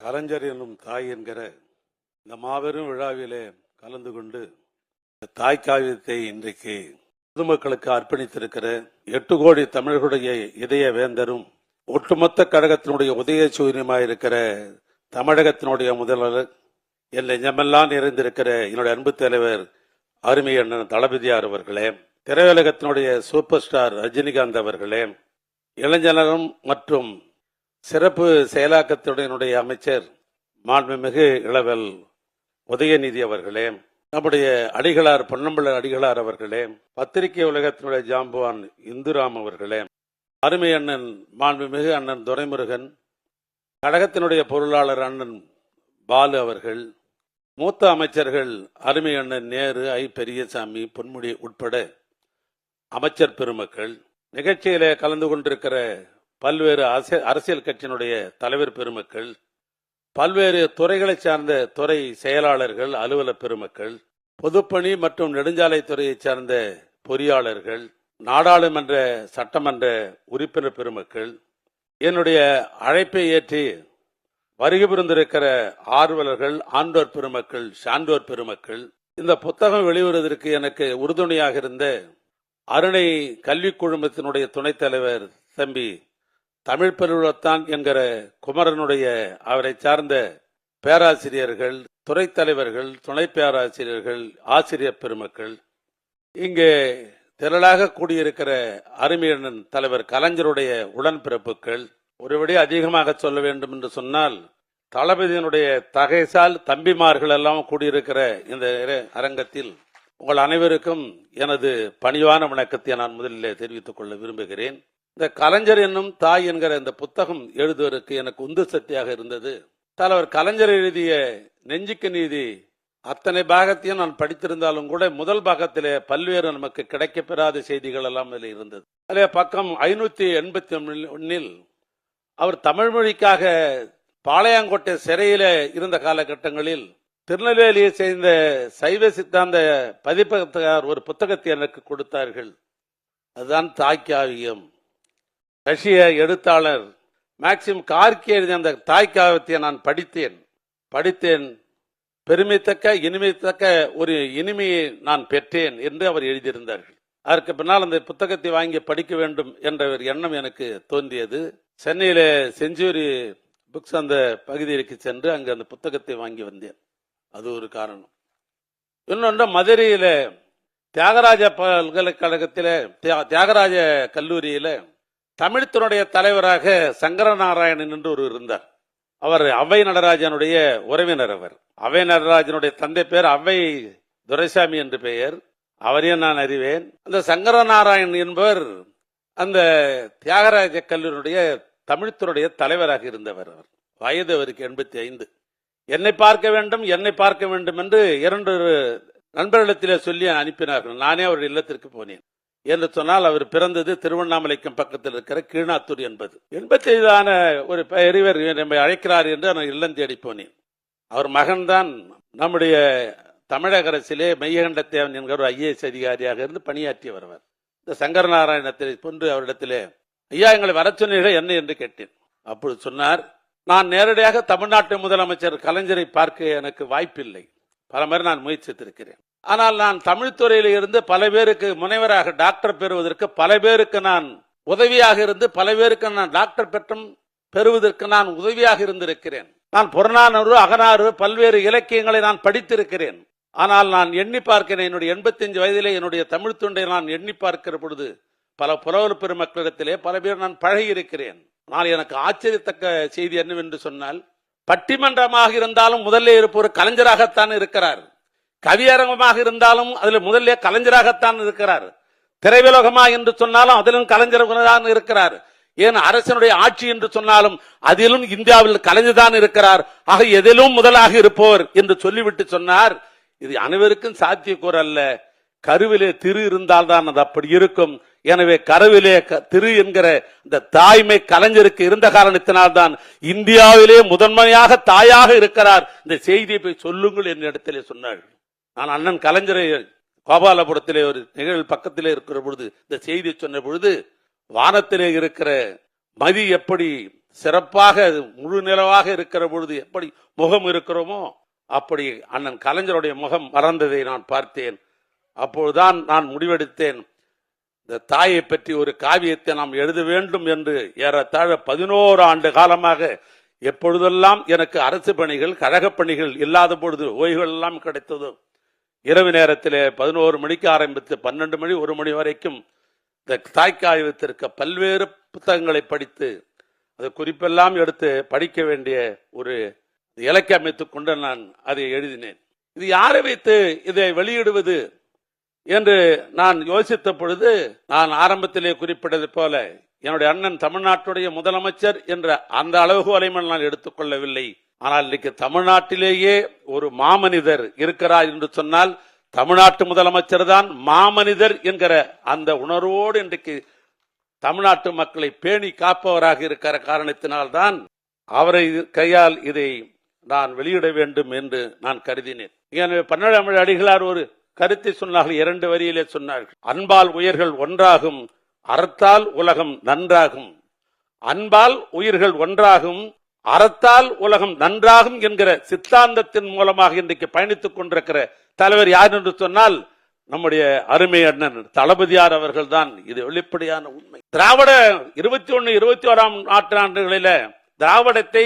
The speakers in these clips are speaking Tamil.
கலைஞர் என்னும் தாய் என்கிற இந்த மாபெரும் விழாவிலே கலந்து கொண்டு இந்த தாய் காவியத்தை இன்றைக்கு பொதுமக்களுக்கு அர்ப்பணித்திருக்கிற எட்டு கோடி தமிழர்களுடைய இதய வேந்தரும் ஒட்டுமொத்த கழகத்தினுடைய உதய சூரியமாயிருக்கிற தமிழகத்தினுடைய முதல்வர் என் நெஞ்சமெல்லாம் நிறைந்திருக்கிற என்னுடைய அன்பு தலைவர் அருமை அண்ணன் தளபதியார் அவர்களே திரையுலகத்தினுடைய சூப்பர் ஸ்டார் ரஜினிகாந்த் அவர்களே இளைஞரும் மற்றும் சிறப்பு செயலாக்கத்துடைய அமைச்சர் மாண்புமிகு இளவல் உதயநிதி அவர்களே நம்முடைய அடிகளார் பொன்னம்பல அடிகளார் அவர்களே பத்திரிகை உலகத்தினுடைய ஜாம்புவான் இந்துராம் அவர்களே அருமை அண்ணன் மாண்புமிகு அண்ணன் துரைமுருகன் கழகத்தினுடைய பொருளாளர் அண்ணன் பாலு அவர்கள் மூத்த அமைச்சர்கள் அருமை அண்ணன் நேரு ஐ. பெரியசாமி பொன்முடி உட்பட அமைச்சர் பெருமக்கள் நிகழ்ச்சியில கலந்து கொண்டிருக்கிற பல்வேறு அரசியல் அரசியல் கட்சியினுடைய தலைவர் பெருமக்கள் பல்வேறு துறைகளை சார்ந்த துறை செயலாளர்கள் அலுவலர் பெருமக்கள் பொதுப்பணி மற்றும் நெடுஞ்சாலைத்துறையை சார்ந்த பொறியாளர்கள் நாடாளுமன்ற சட்டமன்ற உறுப்பினர் பெருமக்கள் என்னுடைய அழைப்பை ஏற்றி வருகை புரிந்திருக்கிற ஆர்வலர்கள் ஆண்டோர் பெருமக்கள் சான்றோர் பெருமக்கள் இந்த புத்தகம் வெளிவருவதற்கு எனக்கு உறுதுணையாக இருந்த அருணை கல்விக் குழுமத்தினுடைய துணைத் தலைவர் தம்பி தமிழ் பெருவிழத்தான் என்கிற குமரனுடைய அவரை சார்ந்த பேராசிரியர்கள் துறை தலைவர்கள் துணை பேராசிரியர்கள் ஆசிரியர் பெருமக்கள். இங்கே திரளாக கூடியிருக்கிற அருமையண்ணன் தலைவர் கலைஞருடைய உடன்பிறப்புகள். ஒருபடி அதிகமாக சொல்ல வேண்டும் என்று சொன்னால் தளபதியினுடைய தகைசால் தம்பிமார்கள் எல்லாம் கூடியிருக்கிற இந்த அரங்கத்தில் உங்கள் அனைவருக்கும் எனது பணிவான வணக்கத்தை நான் முதலிலே தெரிவித்துக் கொள்ள விரும்புகிறேன். இந்த கலைஞர் என்னும் தாய் என்கிற இந்த புத்தகம் எழுதுவதற்கு எனக்கு உந்து சக்தியாக இருந்தது. தலைவர் கலைஞர் எழுதிய நெஞ்சுக்கு நீதி அத்தனை பாகத்தையும் நான் படித்திருந்தாலும் கூட முதல் பாகத்திலே பல்வேறு நமக்கு கிடைக்கப்பெறாத செய்திகள் எல்லாம் அதில் இருந்தது. அதிலே பக்கம் ஐநூத்தி எண்பத்தி ஒன்னில் அவர் தமிழ் மொழிக்காக பாளையங்கோட்டை சிறையில இருந்த காலகட்டங்களில் திருநெல்வேலியை சேர்ந்த சைவ சித்தாந்த பதிப்பகத்தார் ஒரு புத்தகத்தை எனக்கு கொடுத்தார்கள். அதுதான் தாய்க்காவியம். ரஷ்ய எழுத்தாளர் மேக்சிம் கார்கி எழுதிய அந்த தாய்க்காவியத்தை நான் படித்தேன். படித்தேன். பெருமைத்தக்க இனிமைத்தக்க ஒரு இனிமையை நான் பெற்றேன் என்று அவர் எழுதியிருந்தார்கள். அதற்கு பின்னால் அந்த புத்தகத்தை வாங்கி படிக்க வேண்டும் என்ற ஒரு எண்ணம் எனக்கு தோன்றியது. சென்னையில் செஞ்சுரி புக்ஸ் அந்த பகுதியிற்கு சென்று அங்கே அந்த புத்தகத்தை வாங்கி வந்தேன். அது ஒரு காரணம். இன்னொன்று மதுரையில் தியாகராஜ பல்கலைக்கழகத்தில் தியா- தியாகராஜ கல்லூரியில் தமிழ்த்தினுடைய தலைவராக சங்கரநாராயணன் என்று ஒரு இருந்தார். அவர் அவ்வை நடராஜனுடைய உறவினர் அவர். அவ்வை நடராஜனுடைய தந்தை பேர் அவ்வை துரைசாமி என்று பெயர். அவரையும் நான் அறிவேன். அந்த சங்கரநாராயணன் என்பவர் அந்த தியாகராஜ கல்லூரியுடைய தமிழ்த்துறையுடைய தலைவராக இருந்தவர் அவர். வயது அவருக்கு எண்பத்தி ஐந்து என்னை பார்க்க வேண்டும் என்னை பார்க்க வேண்டும் என்று இரண்டு நண்பர்களிடத்திலே சொல்லி அனுப்பினார்கள். நானே அவர் இல்லத்திற்கு போனேன். என்று சொன்னால் அவர் பிறந்தது திருவண்ணாமலைக்கும் பக்கத்தில் இருக்கிற கீழாத்தூர் என்பது. எண்பத்தி ஐதான ஒரு பெரியவர் நம்மை அழைக்கிறார் என்று நான் இல்லம் தேடி போனேன். அவர் மகன்தான் நம்முடைய தமிழக அரசிலே மெய்யகண்டத்தேவன் என்கிற ஒரு ஐஏஎஸ் அதிகாரியாக இருந்து பணியாற்றியவர் அவர் இந்த சங்கரநாராயணத்தை போன்று அவரிடத்திலே ஐயா எங்களை வர சொன்னீர்கள் என்ன? என்று கேட்டேன். அப்பொழுது சொன்னார் நான் நேரடியாக தமிழ்நாட்டு முதலமைச்சர் கலைஞரை பார்க்க எனக்கு வாய்ப்பில்லை. பல முறை நான் முயற்சித்திருக்கிறேன். ஆனால் நான் தமிழ் இருந்து பல பேருக்கு முனைவராக டாக்டர் பெறுவதற்கு பல பேருக்கு நான் உதவியாக இருந்து பல பேருக்கு நான் டாக்டர் பெற்றும் பெறுவதற்கு நான் உதவியாக இருந்திருக்கிறேன். நான் புறநானூறு அகநாறு பல்வேறு இலக்கியங்களை நான் படித்திருக்கிறேன். ஆனால் நான் எண்ணி பார்க்கிறேன் என்னுடைய எண்பத்தஞ்சு வயதிலே என்னுடைய தமிழ் தொண்டை நான் எண்ணி பார்க்கிற பொழுது பல புலவர் பெருமக்களிடத்திலே பல பேர் நான் பழகி இருக்கிறேன் ஆனால் எனக்கு ஆச்சரியத்தக்க செய்தி என்னவென்று சொன்னால் பட்டிமன்றமாக இருந்தாலும் முதல்ல இருப்பவர் கலைஞராகத்தான் இருக்கிறார். கவியரங்கமாக இருந்தாலும் அதில் முதல்ல கலைஞராகத்தான் இருக்கிறார். திரைவிலோகமா என்று சொன்னாலும் அதிலும் கலைஞராக இருக்கிறார். ஏன் அரசனுடைய ஆட்சி என்று சொன்னாலும் அதிலும் இந்தியாவில் கலைஞர்தான் இருக்கிறார். ஆக எதிலும் முதலாக இருப்பவர் என்று சொல்லிவிட்டு சொன்னார். இது அனைவருக்கும் சாத்தியக்கூறு அல்ல. கருவிலே திரு இருந்தால்தான் அது அப்படி இருக்கும். எனவே கருவிலே க- திரு என்கிற இந்த தாய்மை கலைஞருக்கு இருந்த காரணத்தினால்தான் இந்தியாவிலே முதன்மையாக தாயாக இருக்கிறார். இந்த செய்தியை போய் சொல்லுங்கள் என் இடத்திலே சொன்னார்கள். நான் அண்ணன் கலைஞரை கோபாலபுரத்திலே ஒரு நிகழ்வு பக்கத்திலே இருக்கிற பொழுது இந்த செய்தி சொன்ன பொழுது வானத்திலே இருக்கிற மதி எப்படி சிறப்பாக அது முழு நிலவாக இருக்கிற பொழுது எப்படி முகம் இருக்கிறோமோ அப்படி அண்ணன் கலைஞருடைய முகம் மறந்ததை நான் பார்த்தேன். அப்பொழுதுதான் நான் முடிவெடுத்தேன். இந்த தாயை பற்றி ஒரு காவியத்தை நாம் எழுத வேண்டும் என்று ஏறத்தாழ பதினோரு ஆண்டு காலமாக எப்பொழுதெல்லாம் எனக்கு அரசு பணிகள் கழகப் பணிகள் இல்லாத பொழுது ஓய்வுகள் எல்லாம் கிடைத்ததோ இரவு நேரத்திலே பதினோரு மணிக்கு ஆரம்பித்து பன்னெண்டு மணி ஒரு மணி வரைக்கும் இந்த தாய்க்காய்வத்திற்கு பல்வேறு புத்தகங்களை படித்து அது குறிப்பெல்லாம் எடுத்து படிக்க வேண்டிய ஒரு இலக்கை அமைத்துக் கொண்டு நான் அதை எழுதினேன். இது யாரை வைத்து இதை வெளியிடுவது என்று நான் யோசித்த பொழுது நான் ஆரம்பத்திலே குறிப்பிட்டது போல என்னுடைய அண்ணன் தமிழ்நாட்டுடைய முதலமைச்சர் என்ற அந்த அளவுகோலையும் நான் எடுத்துக்கொள்ளவில்லை. ஆனால் இன்னைக்கு தமிழ்நாட்டிலேயே ஒரு மாமனிதர் இருக்கிறார் என்று சொன்னால் தமிழ்நாட்டு முதலமைச்சர் தான் மாமனிதர் என்கிற அந்த உணர்வோடு இன்றைக்கு தமிழ்நாட்டு மக்களை பேணி காப்பவராக இருக்கிற காரணத்தினால்தான் அவரை கையால் இதை நான் வெளியிட வேண்டும் என்று நான் கருதினேன். எனவே பன்னெண்டாம் அடிகளார் ஒரு கருத்தை சொன்னார்கள் இரண்டு வரியிலே சொன்னார்கள். அன்பால் உயிர்கள் ஒன்றாகும் அறத்தால் உலகம் நன்றாகும். அன்பால் உயிர்கள் ஒன்றாகும் அறத்தால் உலகம் நன்றாகும் என்கிற சித்தாந்தத்தின் மூலமாக இன்றைக்கு பயணித்துக் கொண்டிருக்கிற தலைவர் யார் என்று சொன்னால் நம்முடைய அருமை அண்ணன் தளபதியார் அவர்கள் தான் இது வெளிப்படையான உண்மை. திராவிட இருபத்தி ஒன்னு இருபத்தி ஓராம் நூற்றாண்டுகளில திராவிடத்தை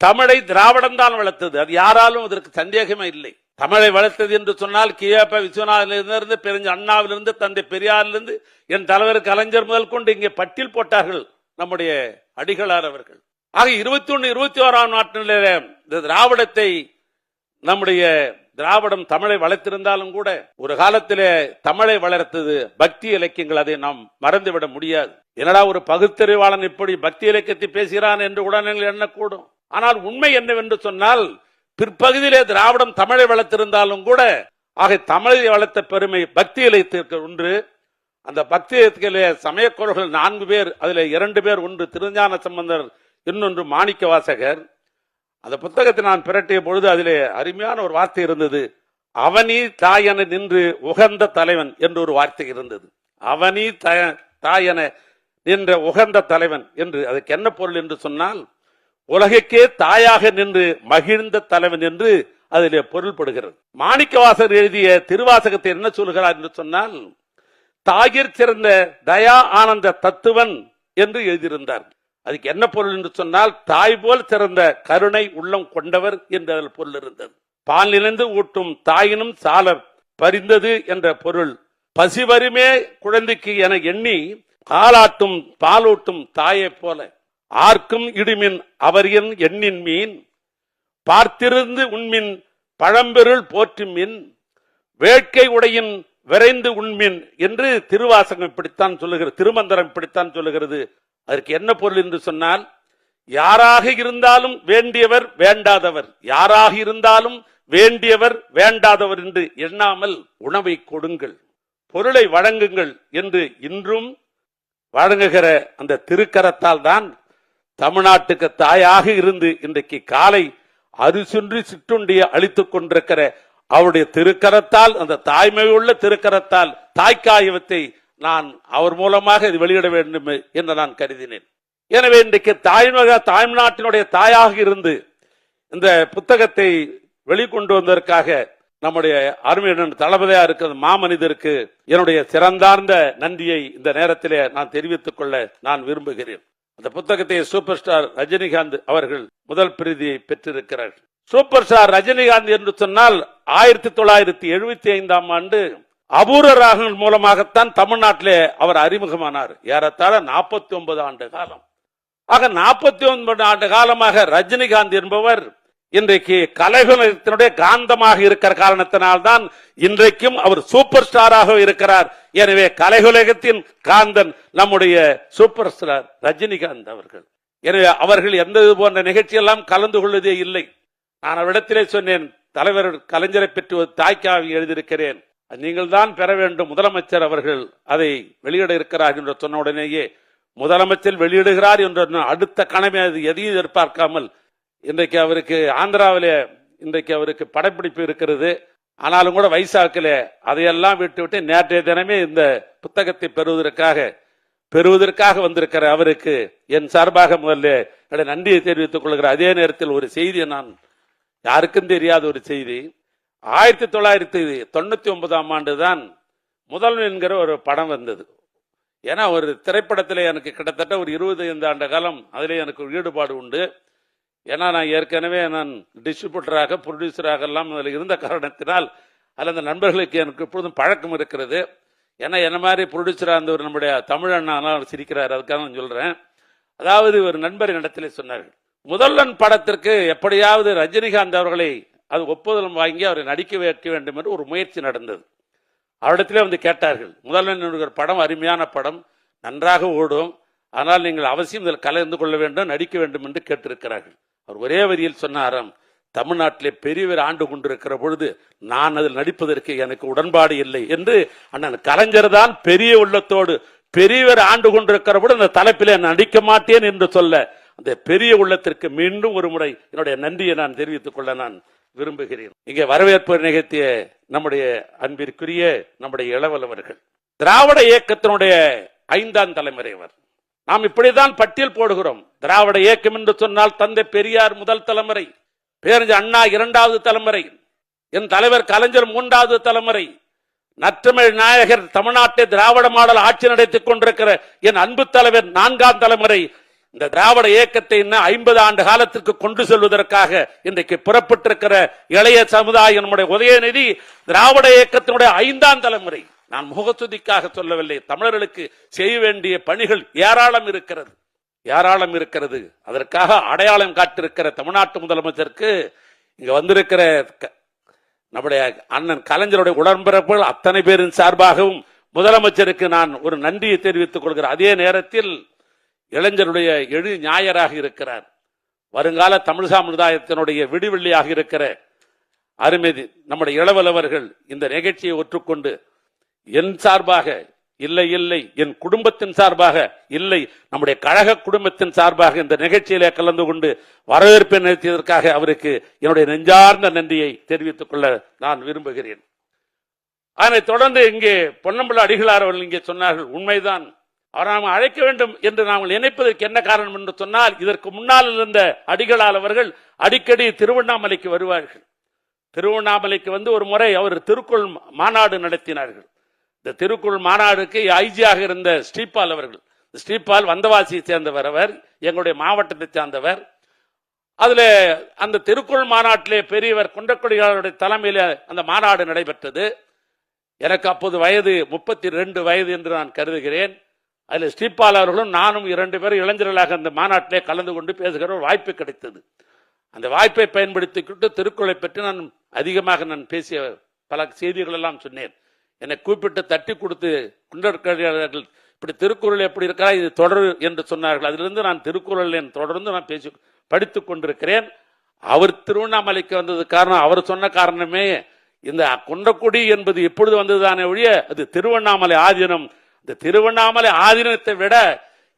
தமிழை திராவிடம் தான் வளர்த்தது. அது யாராலும் அதற்கு சந்தேகமே இல்லை. தமிழை வளர்த்தது என்று சொன்னால் கியாப்ப விஸ்வநாதிலிருந்து பெருஞ்ச அண்ணாவிலிருந்து தந்தை பெரியாரிலிருந்து என் தலைவர் கலைஞர் முதல் கொண்டு இங்கே பட்டியல் போட்டார்கள் நம்முடைய அடிகளார் அவர்கள். ஆக இருபத்தி ஒன்னு இருபத்தி ஓராம் நாட்டில இந்த திராவிடத்தை நம்முடைய திராவிடம் தமிழை வளர்த்திருந்தாலும் கூட ஒரு காலத்திலே தமிழை வளர்த்தது பக்தி இலக்கியங்கள் அதை நாம் மறந்துவிட முடியாது. என்னடா ஒரு பகுத்தறிவாளன் இப்படி பக்தி இலக்கியத்தை பேசுகிறான் என்று கூட நீங்கள் எண்ணக்கூடும். ஆனால் உண்மை என்னவென்று சொன்னால் பிற்பகுதியிலே திராவிடம் தமிழை வளர்த்திருந்தாலும் கூட ஆக தமிழை வளர்த்த பெருமை பக்தி இலக்கியத்திற்கு ஒன்று அந்த பக்தி இலக்கியத்திலே சமயக்குறர்கள் நான்கு பேர் அதில் இரண்டு பேர் ஒன்று திருஞான சம்பந்தர் இன்னொன்று மாணிக்க வாசகர். அந்த புத்தகத்தை நான் பிரட்டிய பொழுது அதிலே அருமையான ஒரு வார்த்தை இருந்தது. அவனி தாயன நின்று உகந்த தலைவன் என்று ஒரு வார்த்தை இருந்தது. அவனி த- தாயன நின்ற உகந்த தலைவன் என்று அதுக்கு என்ன பொருள் என்று சொன்னால் உலகுக்கே தாயாக நின்று மகிழ்ந்த தலைவன் என்று அதிலே பொருள்படுகிறது. மாணிக்கவாசர் எழுதிய திருவாசகத்தை என்ன சொல்கிறார் என்று சொன்னால் தாயிற் சிறந்த தயா ஆனந்த தத்துவன் என்று எழுதியிருந்தார். அதுக்கு என்ன பொருள் என்று சொன்னால் தாய் போல் சிறந்த கருணை உள்ளம் கொண்டவர் என்று அதில் பொருள் இருந்தது. பால் நினைந்து ஊட்டும் தாயினும் சாலர் பறிந்தது என்ற பொருள். பசிவருமே குழந்தைக்கு என எண்ணி காலாட்டும் பாலூட்டும் தாயைப் போல. ஆர்க்கும் இடுமின் அவர் என் எண்ணின் மீன். பார்த்திருந்து உண்மின் பழம்பெருள் போற்றும் மின். வேட்கை உடையின் விரைந்து உண்மின் என்று திருவாசகம் இப்படித்தான் சொல்லுகிறது திருமந்திரம் இப்படித்தான் சொல்லுகிறது. அதற்கு என்ன பொருள் என்று சொன்னால் யாராக இருந்தாலும் வேண்டியவர் வேண்டாதவர் யாராக இருந்தாலும் வேண்டியவர் வேண்டாதவர் என்று எண்ணாமல் உணவை கொடுங்கள் பொருளை வழங்குங்கள் என்று இன்றும் வழங்குகிற அந்த திருக்கரத்தால் தான் தமிழ்நாட்டுக்கு தாயாக இருந்து இன்றைக்கு காலை அரிசுன்றி சிற்றுண்டியை அழித்துக் கொண்டிருக்கிற அவருடைய திருக்கரத்தால் அந்த தாய்மையுள்ள திருக்கரத்தால் தாய்க்காயவத்தை நான் அவர் மூலமாக இது வெளியிட வேண்டும் என்று நான் கருதினேன். எனவே இன்றைக்கு தாய்மக தாய்நாட்டினுடைய தாயாக இருந்து இந்த புத்தகத்தை வெளிக்கொண்டு வந்ததற்காக நம்முடைய அருமையுடன் தளபதியா இருக்கிற மாமனிதருக்கு என்னுடைய சிறந்தார்ந்த நன்றியை இந்த நேரத்திலே நான் தெரிவித்துக் கொள்ள நான் விரும்புகிறேன். அந்த புத்தகத்தை சூப்பர் ஸ்டார் ரஜினிகாந்த் அவர்கள் முதல் பிரதியை பெற்றிருக்கிறார் சூப்பர் ஸ்டார் ரஜினிகாந்த் என்று சொன்னால் ஆயிரத்தி தொள்ளாயிரத்தி எழுபத்தி ஐந்தாம் ஆண்டு அபூர்வ ராகங்கள் மூலமாகத்தான் தமிழ்நாட்டிலே அவர் அறிமுகமானார். ஏறத்தாழ நாற்பத்தி ஒன்பது ஆண்டு காலம். ஆக நாற்பத்தி ஒன்பது ஆண்டு காலமாக ரஜினிகாந்த் என்பவர் இன்றைக்கு கலைகுலகத்தினுடைய காந்தமாக இருக்கிற காரணத்தினால்தான் இன்றைக்கும் அவர் சூப்பர் ஸ்டாராக இருக்கிறார். எனவே கலைகுலகத்தின் காந்தன் நம்முடைய சூப்பர் ஸ்டார் ரஜினிகாந்த் அவர்கள். எனவே அவர்கள் எந்த இது போன்ற நிகழ்ச்சியெல்லாம் கலந்து கொள்வதே இல்லை. நான் அவரிடத்திலே சொன்னேன் தலைவர் கலைஞரை பெற்று ஒரு எழுதியிருக்கிறேன். நீங்கள் தான் பெற வேண்டும். முதலமைச்சர் அவர்கள் அதை வெளியிட இருக்கிறார் என்று சொன்ன உடனேயே முதலமைச்சர் வெளியிடுகிறார் என்ற அடுத்த கணமே அது எதையும் எதிர்பார்க்காமல் இன்றைக்கு அவருக்கு ஆந்திராவிலே இன்றைக்கு அவருக்கு படப்பிடிப்பு இருக்கிறது. ஆனாலும் கூட வைசாக்கில் அதையெல்லாம் விட்டு விட்டு நேற்றைய தினமே இந்த புத்தகத்தை பெறுவதற்காக பெறுவதற்காக வந்திருக்கிற அவருக்கு என் சார்பாக முதல்ல என்னுடைய நன்றியை தெரிவித்துக் கொள்கிறேன். அதே நேரத்தில் ஒரு செய்தியை நான் யாருக்கும் தெரியாத ஒரு செய்தி. ஆயிரத்தி தொள்ளாயிரத்தி தொண்ணூத்தி ஒன்பதாம் ஆண்டு தான் முதல்வன் என்கிற ஒரு படம் வந்தது. ஏன்னா ஒரு திரைப்படத்தில் எனக்கு கிட்டத்தட்ட ஒரு இருபது ஐந்து ஆண்டு காலம் அதிலே எனக்கு ஒரு ஈடுபாடு உண்டு. ஏன்னா நான் ஏற்கனவே நான் டிஸ்ட்ரிபியூட்டராக ப்ரொடியூசராக எல்லாம் அதில் இருந்த காரணத்தினால் அதில் அந்த நண்பர்களுக்கு எனக்கு எப்பொழுதும் பழக்கம் இருக்கிறது. ஏன்னா என்ன மாதிரி ப்ரொடியூசராக இருந்தவர் நம்முடைய தமிழ் அண்ணா சிரிக்கிறார் அதுக்காக நான் சொல்கிறேன் அதாவது ஒரு நண்பர் இடத்திலே சொன்னார்கள் முதல்வன் படத்திற்கு எப்படியாவது ரஜினிகாந்த் அவர்களை அது ஒப்புதல் வாங்கி அவரை நடிக்க வைக்க வேண்டும் என்று ஒரு முயற்சி நடந்தது. அவரிடத்திலே வந்து கேட்டார்கள் முதல்வர் படம் அருமையான படம் நன்றாக ஓடும். ஆனால் நீங்கள் அவசியம் இதில் கலந்து கொள்ள வேண்டும் நடிக்க வேண்டும் என்று கேட்டிருக்கிறார்கள். அவர் ஒரே வரியில் சொன்னாராம் தமிழ்நாட்டிலே பெரியவர் ஆண்டு கொண்டிருக்கிற பொழுது நான் அதில் நடிப்பதற்கு எனக்கு உடன்பாடு இல்லை என்று. அண்ணன் கலைஞர் தான் பெரிய உள்ளத்தோடு பெரியவர் ஆண்டு கொண்டிருக்கிற பொழுது அந்த தலைப்பிலே நான் நடிக்க மாட்டேன் என்று சொல்ல அந்த பெரிய உள்ளத்திற்கு மீண்டும் ஒரு முறை என்னுடைய நன்றியை நான் தெரிவித்துக் கொள்ள நான் விரும்புகிறேன். இங்கே வரவேற்பு நிகழ்த்திய நம்முடைய அன்பிற்குரிய நம்முடைய இளவலவர்கள் திராவிட இயக்கத்தினுடைய ஐந்தாம் தலைமுறை அவர் நாம் இப்படிதான் பட்டியல் போடுகிறோம். திராவிட இயக்கம் என்று சொன்னால் தந்தை பெரியார் முதல் தலைமுறை பேரஞ்சு அண்ணா இரண்டாவது தலைமுறை என் தலைவர் கலைஞர் மூன்றாவது தலைமுறை நற்றமிழ் நாயகர் தமிழ்நாட்டை திராவிட மாடல் ஆட்சி நடத்திக் கொண்டிருக்கிற என் அன்பு தலைவர் நான்காம் தலைமுறை இந்த திராவிட இயக்கத்தை இன்னும் ஐம்பது ஆண்டு காலத்திற்கு கொண்டு செல்வதற்காக இன்றைக்கு புறப்பட்டிருக்கிற இளைய சமுதாயம் நம்முடைய உதயநிதி திராவிட இயக்கத்தினுடைய ஐந்தாம் தலைமுறை. நான் முகத்துதிக்காக சொல்லவில்லை. தமிழர்களுக்கு செய்ய வேண்டிய பணிகள் ஏராளம் இருக்கிறது. ஏராளம் இருக்கிறது. அதற்காக அடையாளம் காட்டிருக்கிற தமிழ்நாட்டு முதலமைச்சருக்கு இங்க வந்திருக்கிற க- நம்முடைய அண்ணன் கலைஞருடைய உடன்பிறப்புகள் அத்தனை பேரின் சார்பாகவும் முதலமைச்சருக்கு நான் ஒரு நன்றியை தெரிவித்துக் கொள்கிறேன். அதே நேரத்தில் இளைஞருடைய எழு ஞாயராக இருக்கிறார். வருங்கால தமிழ் சமுதாயத்தினுடைய விடிவெள்ளியாக இருக்கிற அருமதி நம்முடைய இளவலவர்கள் இந்த நிகழ்ச்சியை ஒற்றுக்கொண்டு என் சார்பாக இல்லை இல்லை என் குடும்பத்தின் சார்பாக இல்லை நம்முடைய கழக குடும்பத்தின் சார்பாக இந்த நிகழ்ச்சியிலே கலந்து கொண்டு வரவேற்பை நிறுத்தியதற்காக அவருக்கு என்னுடைய நெஞ்சார்ந்த நன்றியை தெரிவித்துக் கொள்ள நான் விரும்புகிறேன். அதனைத் தொடர்ந்து இங்கே பொன்னம்பல அடிகளார் அவர்கள் இங்கே சொன்னார்கள் உண்மைதான் அவர் நாம் அழைக்க வேண்டும் என்று நாம் நினைப்பதற்கு என்ன காரணம் என்று சொன்னால் இதற்கு முன்னால் இருந்த அடிகளால் அவர்கள் அடிக்கடி திருவண்ணாமலைக்கு வருவார்கள். திருவண்ணாமலைக்கு வந்து ஒரு முறை அவர் திருக்குள் மாநாடு நடத்தினார்கள். இந்த திருக்குள் மாநாடுக்கு ஐஜியாக இருந்த ஸ்ரீபால் அவர்கள். ஸ்ரீபால் வந்தவாசியை சேர்ந்தவர் அவர் எங்களுடைய மாவட்டத்தை சேர்ந்தவர். அதுல அந்த திருக்குள் மாநாட்டிலே பெரியவர் குண்டக்குடிகளுடைய தலைமையில அந்த மாநாடு நடைபெற்றது. எனக்கு அப்போது வயது முப்பத்தி ரெண்டு வயது என்று நான் கருதுகிறேன். அதில் ஸ்ரீபால் அவர்களும் நானும் இரண்டு பேரும் இளைஞர்களாக அந்த மாநாட்டிலே கலந்து கொண்டு பேசுகிற ஒரு வாய்ப்பு கிடைத்தது. அந்த வாய்ப்பை பயன்படுத்திக்கிட்டு திருக்குறளை பற்றி நான் அதிகமாக நான் பேசிய பல செய்திகள் எல்லாம் சொன்னேன். என்னை கூப்பிட்டு தட்டி கொடுத்து குண்டர்கள் இப்படி திருக்குறள் எப்படி இருக்கிறா இது தொடர் என்று சொன்னார்கள். அதிலிருந்து நான் திருக்குறள் என் தொடர்ந்து நான் பேசி படித்து கொண்டிருக்கிறேன். அவர் திருவண்ணாமலைக்கு வந்தது காரணம் அவர் சொன்ன காரணமே இந்த குன்றக்குடி என்பது எப்பொழுது வந்ததுதானே ஒழிய அது திருவண்ணாமலை ஆதீனம் இந்த திருவண்ணாமலை ஆதீனத்தை விட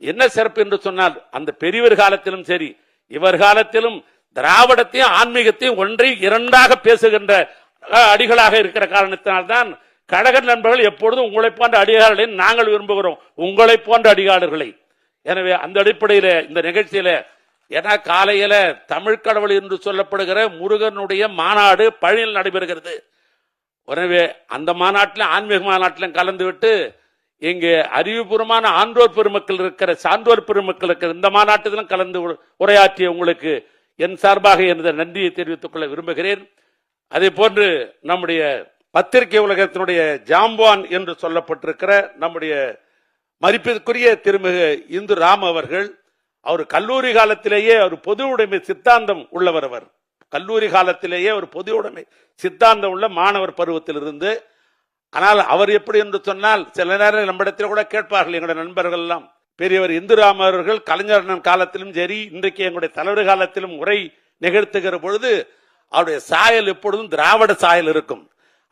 என்ன சிறப்பு என்று சொன்னால் அந்த பெரியவர் காலத்திலும் சரி இவர் காலத்திலும் திராவிடத்தையும் ஆன்மீகத்தையும் ஒன்றை இரண்டாக பேசுகின்ற அடிகளாக இருக்கிற காரணத்தினால்தான் கழக நண்பர்கள் எப்பொழுதும் உங்களை போன்ற அடிகாரர்களை நாங்கள் விரும்புகிறோம். உங்களை போன்ற அடிகாரர்களை எனவே அந்த அடிப்படையில் இந்த நிகழ்ச்சியில ஏன்னா காலையில தமிழ் கடவுள் என்று சொல்லப்படுகிற முருகனுடைய மாநாடு பழனியில் நடைபெறுகிறது. எனவே அந்த மாநாட்டிலும் ஆன்மீக மாநாட்டிலும் கலந்துவிட்டு இங்கே அறிவுபூர்வமான ஆன்றோர் பெருமக்கள் இருக்கிற சான்றோர் பெருமக்கள் இருக்கிற இந்த மாநாட்டிலும் கலந்து உரையாற்றிய உங்களுக்கு என் சார்பாக எனது நன்றியை தெரிவித்துக் கொள்ள விரும்புகிறேன். அதே போன்று நம்முடைய பத்திரிகை உலகத்தினுடைய ஜாம்பான் என்று சொல்லப்பட்டிருக்கிற நம்முடைய மதிப்பிற்குரிய திருமிகு இந்து ராம் அவர்கள் அவர் கல்லூரி காலத்திலேயே அவர் பொது உடைமை சித்தாந்தம் உள்ளவர் அவர். கல்லூரி காலத்திலேயே ஒரு பொது உடைமை சித்தாந்தம் உள்ள மாணவர் பருவத்திலிருந்து ஆனால் அவர் எப்படி என்று சொன்னால் சில நேரம் நம்மிடத்தில் கூட கேட்பார்கள் எங்களுடைய நண்பர்கள் எல்லாம். பெரியவர் இந்துராம அவர்கள் கலைஞர் காலத்திலும் சரி இன்றைக்கு எங்களுடைய தலைவர் காலத்திலும் உரை நிகழ்த்துகிற பொழுது அவருடைய சாயல் எப்பொழுதும் திராவிட சாயல் இருக்கும்.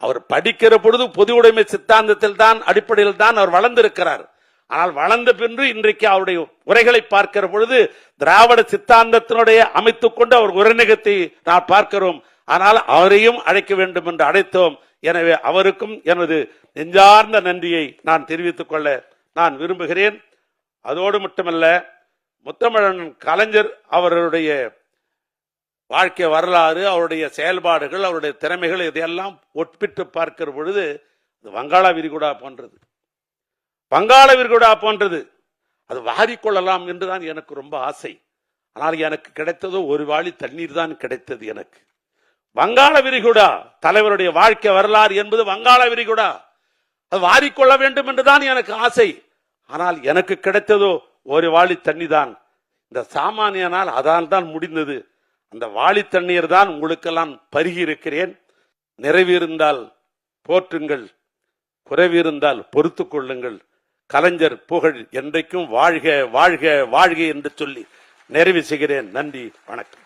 அவர் படிக்கிற பொழுது பொது உடைமை சித்தாந்தத்தில் தான் அடிப்படையில் தான் அவர் வளர்ந்திருக்கிறார். ஆனால் வளர்ந்த பின்பு இன்றைக்கு அவருடைய உரைகளை பார்க்கிற பொழுது திராவிட சித்தாந்தத்தினுடைய அமைத்துக் கொண்டு அவர் உரை நான் பார்க்கிறோம். ஆனால் அவரையும் அழைக்க வேண்டும் என்று அழைத்தோம். எனவே அவருக்கும் எனது நெஞ்சார்ந்த நன்றியை நான் தெரிவித்துக் கொள்ள நான் விரும்புகிறேன். அதோடு மட்டுமல்ல முத்தமிழன் கலைஞர் அவர்களுடைய வாழ்க்கை வரலாறு அவருடைய செயல்பாடுகள் அவருடைய திறமைகள் இதையெல்லாம் ஒப்பிட்டு பார்க்கிற பொழுது அது வங்காள விரிகுடா போன்றது. வங்காள விரிகுடா போன்றது. அது வாரிக்கொள்ளலாம் என்றுதான் எனக்கு ரொம்ப ஆசை. ஆனால் எனக்கு கிடைத்ததோ ஒரு வாளி தண்ணீர் தான் கிடைத்தது எனக்கு. வங்காள விரிகுடா. தலைவருடைய வாழ்க்கை வரலாறு என்பது வங்காள விரிகுடா. அது வாரிக்கொள்ள வேண்டும் என்றுதான் எனக்கு ஆசை. ஆனால் எனக்கு கிடைத்ததோ ஒரு வாளி தண்ணி தான் இந்த சாமானியனால் அதால் தான் முடிந்தது. அந்த வாளி தண்ணீர் தான் உங்களுக்கெல்லாம் பருகி இருக்கிறேன் நிறைவிருந்தால் போற்றுங்கள். குறைவிருந்தால் பொறுத்து கொள்ளுங்கள். கலைஞர் புகழ் என்றைக்கும் வாழ்க வாழ்க வாழ்க என்று சொல்லி நிறைவு செய்கிறேன். நன்றி வணக்கம்.